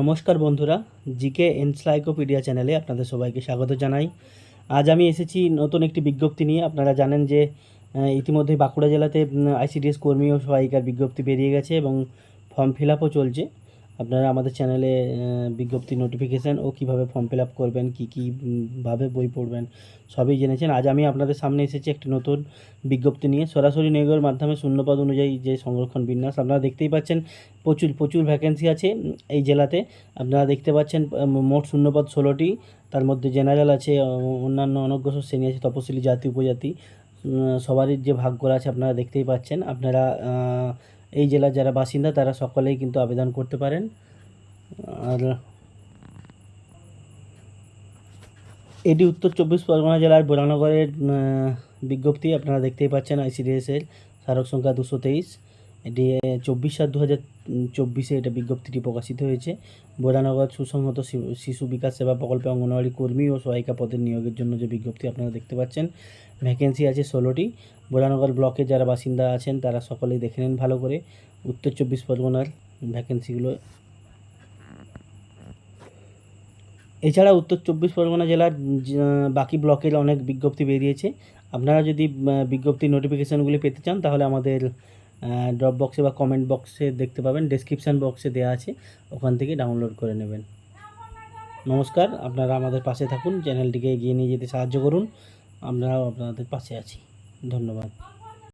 নমস্কার বন্ধুরা, GK encyclopedia চ্যানেলে আপনাদের সবাইকে স্বাগত জানাই। আজ আমি এসেছি নতুন একটি বিজ্ঞপ্তি নিয়ে। আপনারা জানেন যে ইতিমধ্যে বাঁকুড়া জেলাতে আইসিডিএস কর্মী ও সহায়িকার বিজ্ঞপ্তি বেরিয়ে গেছে এবং ফর্ম ফিল আপও চলছে। আপনারা আমাদের চ্যানেলে বিজ্ঞপ্তি নোটিফিকেশান ও কীভাবে ফর্ম ফিল আপ করবেন কী কী উম, ভাবে বই পড়বেন সবই জেনেছেন। আজ আমি আপনাদের সামনে এসেছি একটি নতুন বিজ্ঞপ্তি নিয়ে। সরাসরি নিয়োগের মাধ্যমে শূন্যপদ অনুযায়ী যে সংরক্ষণ বিন্যাস আপনারা দেখতেই পাচ্ছেন প্রচুর প্রচুর ভ্যাকেন্সি আছে এই জেলাতে। আপনারা দেখতে পাচ্ছেন মোট শূন্যপদ ষোলোটি। তার মধ্যে জেনারেল আছে অন্যান্য অনগ্রসর শ্রেণি আছে তপশিলি জাতি উপজাতি সবারই যে ভাগ করা আছে আপনারা দেখতেই পাচ্ছেন। আপনারা এই জেলার যারা বাসিন্দা, তারা সকলেই কিন্তু আবেদন করতে পারেন। আর এটি উত্তর চব্বিশ পরগনা জেলার বোরানগরের বিজ্ঞপ্তি, আপনারা দেখতেই পাচ্ছেন, আইসিডিএসের স্মারক সংখ্যা দুশো তেইশ। এটি চব্বিশ সাত দু হাজার চব্বিশে এটা বিজ্ঞপ্তিটি প্রকাশিত হয়েছে। বোরানগর সুসংহত শিশু বিকাশ সেবা প্রকল্পে অঙ্গনওয়াড়ি কর্মী ও সহায়িকা পদের নিয়োগের জন্য যে বিজ্ঞপ্তি আপনারা দেখতে পাচ্ছেন, ভ্যাকেন্সি আছে ষোলোটি। বোরানগর ব্লকে যারা বাসিন্দা আছেন, তারা সকলেই দেখে নেন ভালো করে। উত্তর চব্বিশ পরগনার ভ্যাকেন্সিগুলো। এছাড়া উত্তর চব্বিশ পরগনা জেলার বাকি ব্লকের অনেক বিজ্ঞপ্তি বেরিয়েছে। আপনারা যদি বিজ্ঞপ্তি নোটিফিকেশানগুলি পেতে চান, তাহলে আমাদের ড্রপ বক্সে বা কমেন্ট বক্সে দেখতে পাবেন। ডেসক্রিপশান বক্সে দেওয়া আছে। ওখান থেকে ডাউনলোড করে নেবেন। নমস্কার, আপনারা আমাদের পাশে থাকুন। চ্যানেলটিকে এগিয়ে নিয়ে যেতে সাহায্য করুন। আমরাও আপনাদের পাশে আছি। ধন্যবাদ।